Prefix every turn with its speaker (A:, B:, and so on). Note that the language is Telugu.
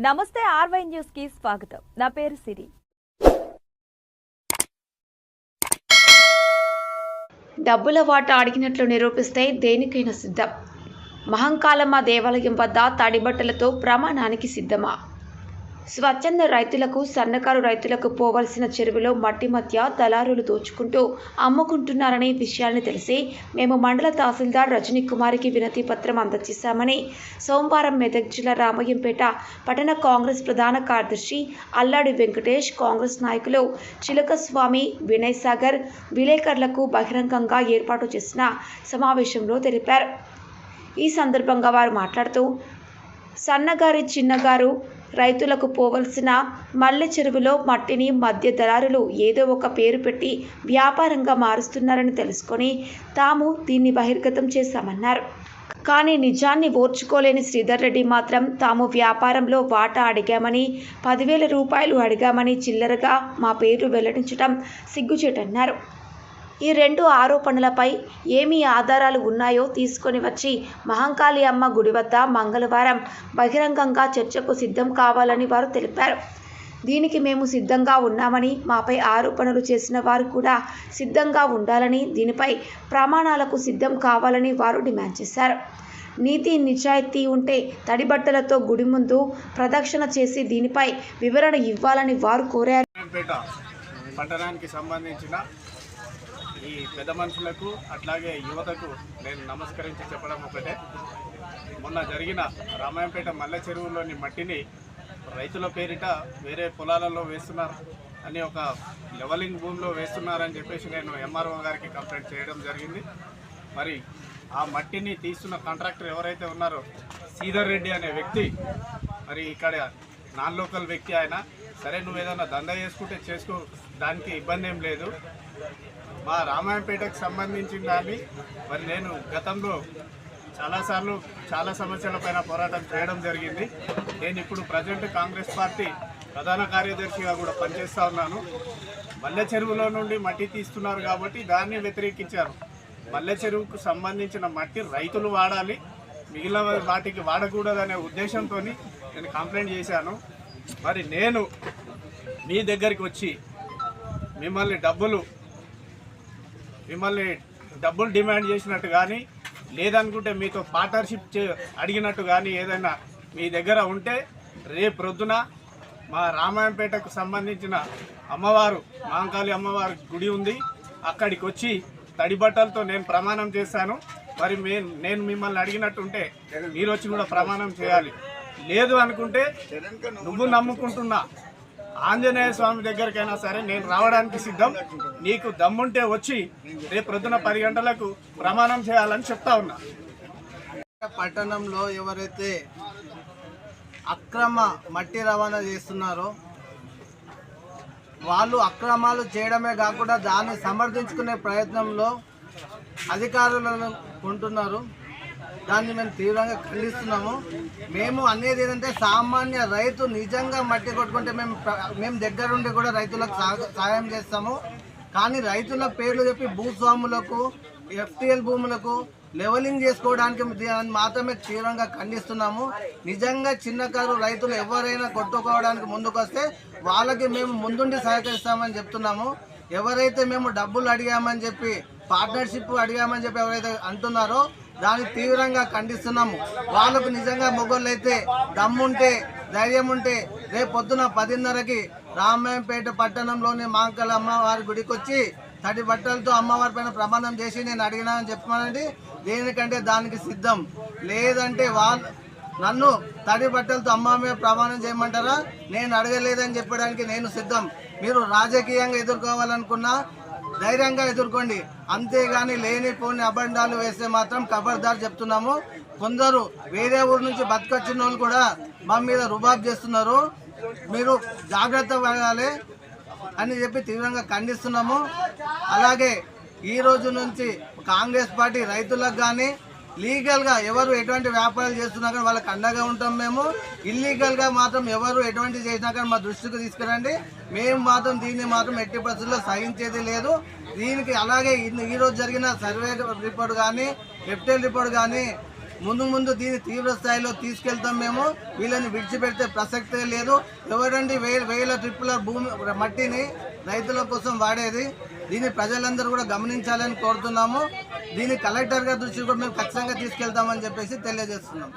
A: నమస్తే ఆర్వై న్యూస్కి స్వాగతం. నా పేరు సిరి.
B: డబ్బుల వాట అడిగినట్లు నిరూపిస్తే దేనికైనా సిద్ధం. మహంకాలమ్మ దేవాలయం వద్ద తడిబట్టలతో ప్రమాణానికి సిద్ధమా? స్వచ్ఛంద రైతులకు సన్నకారు రైతులకు పోవలసిన చెరువులో మట్టి మధ్య దళారులు దోచుకుంటూ అమ్ముకుంటున్నారనే విషయాన్ని తెలిసి మేము మండల తహసీల్దార్ రజనీ కుమారికి వినతి పత్రం అందజేశామని సోమవారం మెదక్ జిల్లా రామయ్యంపేట పట్టణ కాంగ్రెస్ ప్రధాన కార్యదర్శి అల్లాడి వెంకటేష్ కాంగ్రెస్ నాయకులు చిలకస్వామి వినయ్ సాగర్ విలేకరులకు బహిరంగంగా ఏర్పాటు చేసిన సమావేశంలో తెలిపారు. ఈ సందర్భంగా వారు మాట్లాడుతూ సన్నగారి చిన్నగారు రైతులకు పోవలసిన మల్లె చెరువులో మట్టిని మధ్య దళారులు ఏదో ఒక పేరు పెట్టి వ్యాపారంగా మారుస్తున్నారని తెలుసుకొని తాము దీన్ని బహిర్గతం చేశామన్నారు. కానీ నిజాన్ని ఓర్చుకోలేని శ్రీధర్ రెడ్డి మాత్రం తాము వ్యాపారంలో వాటా అడిగామని పదివేల రూపాయలు అడిగామని చిల్లరగా మా పేరు వెల్లడించడం సిగ్గుచేటన్నారు. ఈ రెండు ఆరోపణలపై ఏమి ఆధారాలు ఉన్నాయో తీసుకొని వచ్చి మహంకాళి అమ్మ గుడి వద్ద మంగళవారం బహిరంగంగా చర్చకు సిద్ధం కావాలని వారు తెలిపారు. దీనికి మేము సిద్ధంగా ఉన్నామని మాపై ఆరోపణలు చేసిన వారు కూడా సిద్ధంగా ఉండాలని దీనిపై ప్రమాణాలకు సిద్ధం కావాలని వారు డిమాండ్ చేశారు. నీతి నిజాయితీ ఉంటే తడిబట్టలతో గుడి ముందు ప్రదక్షిణ చేసి దీనిపై వివరణ ఇవ్వాలని వారు కోరారు.
C: పట్టణానికి సంబంధించిన ఈ పెద్ద మనుషులకు అట్లాగే యువతకు నేను నమస్కరించి చెప్పడం ఒకటే. మొన్న జరిగిన రామాయంపేట మల్లె చెరువులోని మట్టిని రైతుల పేరిట వేరే పొలాలలో వేస్తున్నారు అని ఒక లెవలింగ్ భూమిలో వేస్తున్నారని చెప్పేసి నేను ఎంఆర్ఓ గారికి కంప్లైంట్ చేయడం జరిగింది. మరి ఆ మట్టిని తీస్తున్న కాంట్రాక్టర్ ఎవరైతే ఉన్నారో శ్రీధర్ రెడ్డి అనే వ్యక్తి మరి ఇక్కడ నాన్ లోకల్ వ్యక్తి ఆయన. సరే నువ్వు ఏదైనా దందా చేసుకుంటే చేసుకో దానికి ఇబ్బంది ఏం లేదు. మా రామాయణపేటకు సంబంధించిన దాన్ని మరి నేను గతంలో చాలాసార్లు చాలా సమస్యల పైన పోరాటం చేయడం జరిగింది. నేను ఇప్పుడు ప్రజెంట్ కాంగ్రెస్ పార్టీ ప్రధాన కార్యదర్శిగా కూడా పనిచేస్తూ ఉన్నాను. మల్లె చెరువులో నుండి మట్టి తీస్తున్నారు కాబట్టి దాన్ని వ్యతిరేకించారు. మల్లె చెరువుకు సంబంధించిన మట్టి రైతులు వాడాలి మిగిలిన వాటికి వాడకూడదనే ఉద్దేశంతో నేను కంప్లైంట్ చేశాను. మరి నేను మీ దగ్గరికి వచ్చి మిమ్మల్ని డబ్బులు మిమ్మల్ని డబ్బులు డిమాండ్ చేసినట్టు కానీ లేదనుకుంటే మీతో పార్ట్నర్షిప్ చే అడిగినట్టు కానీ ఏదైనా మీ దగ్గర ఉంటే రేపు రొద్దున మా రామాయంపేటకు సంబంధించిన అమ్మవారు మాంకాళి అమ్మవారి గుడి ఉంది. అక్కడికి వచ్చి తడి బట్టలతో నేను ప్రమాణం చేశాను. మరి మే నేను మిమ్మల్ని అడిగినట్టుంటే మీరు వచ్చి కూడా ప్రమాణం చేయాలి. లేదు అనుకుంటే నువ్వు నమ్ముకుంటున్నా. ఆంజనేయ స్వామి దగ్గరికైనా సరే నేను రావడానికి సిద్ధం. నీకు దమ్ముంటే వచ్చి రేపు ప్రొద్దున పది గంటలకు ప్రమాణం చేయాలని చెప్తా ఉన్నా.
D: పట్టణంలో ఎవరైతే అక్రమ మట్టి రవాణా చేస్తున్నారో వాళ్ళు అక్రమాలు చేయడమే కాకుండా దాన్ని సమర్థించుకునే ప్రయత్నంలో అధికారులను కొంటున్నారు. దాన్ని మేము తీవ్రంగా ఖండిస్తున్నాము. మేము అనేది ఏంటంటే సామాన్య రైతు నిజంగా మట్టి కొట్టుకుంటే మేము మేము దగ్గరుండి కూడా రైతులకు సహాయం చేస్తాము. కానీ రైతుల పేర్లు చెప్పి భూస్వాములకు ఎఫ్టిఎల్ భూములకు లెవలింగ్ చేసుకోవడానికి దాన్ని మాత్రమే తీవ్రంగా ఖండిస్తున్నాము. నిజంగా చిన్నకారు రైతులు ఎవరైనా కొట్టుకోవడానికి ముందుకొస్తే వాళ్ళకి మేము ముందుండి సహకరిస్తామని చెప్తున్నాము. ఎవరైతే మేము డబ్బులు అడిగామని చెప్పి పార్ట్నర్షిప్ అడిగామని చెప్పి ఎవరైతే అంటున్నారో దాన్ని తీవ్రంగా ఖండిస్తున్నాము. వాళ్ళకు నిజంగా మొగోళ్ళు అయితే దమ్ముంటే ధైర్యం ఉంటే రేపు పొద్దున పదిన్నరకి రామాయంపేట పట్టణంలోని మాంకల అమ్మవారి గుడికి వచ్చి తడి బట్టలతో అమ్మవారి పైన ప్రమాణం చేసి నేను అడిగినానని చెప్పమనండి. దేనికంటే దానికి సిద్ధం. లేదంటే వాళ్ళు నన్ను తడి బట్టలతో అమ్మ మీద ప్రమాణం చేయమంటారా? నేను అడగలేదని చెప్పడానికి నేను సిద్ధం. మీరు రాజకీయంగా ఎదుర్కోవాలనుకున్నా ధైర్యంగా ఎదుర్కోండి. అంతేగాని లేనిపోని అబండాలు వేస్తే మాత్రం ఖబర్దార్ చెప్తున్నాము. కొందరు వేరే ఊరు నుంచి బతికొచ్చిన వాళ్ళు కూడా మా మీద రుబాబ్ చేస్తున్నారు. మీరు జాగ్రత్త పడాలి అని చెప్పి తీవ్రంగా ఖండిస్తున్నాము. అలాగే ఈ రోజు నుంచి కాంగ్రెస్ పార్టీ రైతులకు కానీ లీగల్గా ఎవరు ఎటువంటి వ్యాపారాలు చేస్తున్నా కానీ వాళ్ళకి అండగా ఉంటాం మేము. ఇల్లీగల్గా మాత్రం ఎవరు ఎటువంటి చేసినా కానీ మా దృష్టికి తీసుకురండి. మేము మాత్రం దీన్ని మాత్రం ఎట్టి పరిస్థితుల్లో సహించేది లేదు. దీనికి అలాగే ఈరోజు జరిగిన సర్వే రిపోర్ట్ కానీ ఎఫ్టెల్ రిపోర్ట్ కానీ ముందు ముందు దీన్ని తీవ్ర స్థాయిలో తీసుకెళ్తాం మేము. వీళ్ళని విడిచిపెడితే ప్రసక్తే లేదు. ఎవరండి వేల వేల ట్రిప్పుల భూమి మట్టిని రైతుల కోసం వాడేది? దీన్ని ప్రజలందరూ కూడా గమనించాలని కోరుతున్నాము. దీన్ని కలెక్టర్ గారి దృష్టి కూడా మేము ఖచ్చితంగా తీసుకెళ్తామని చెప్పేసి తెలియజేస్తున్నాం.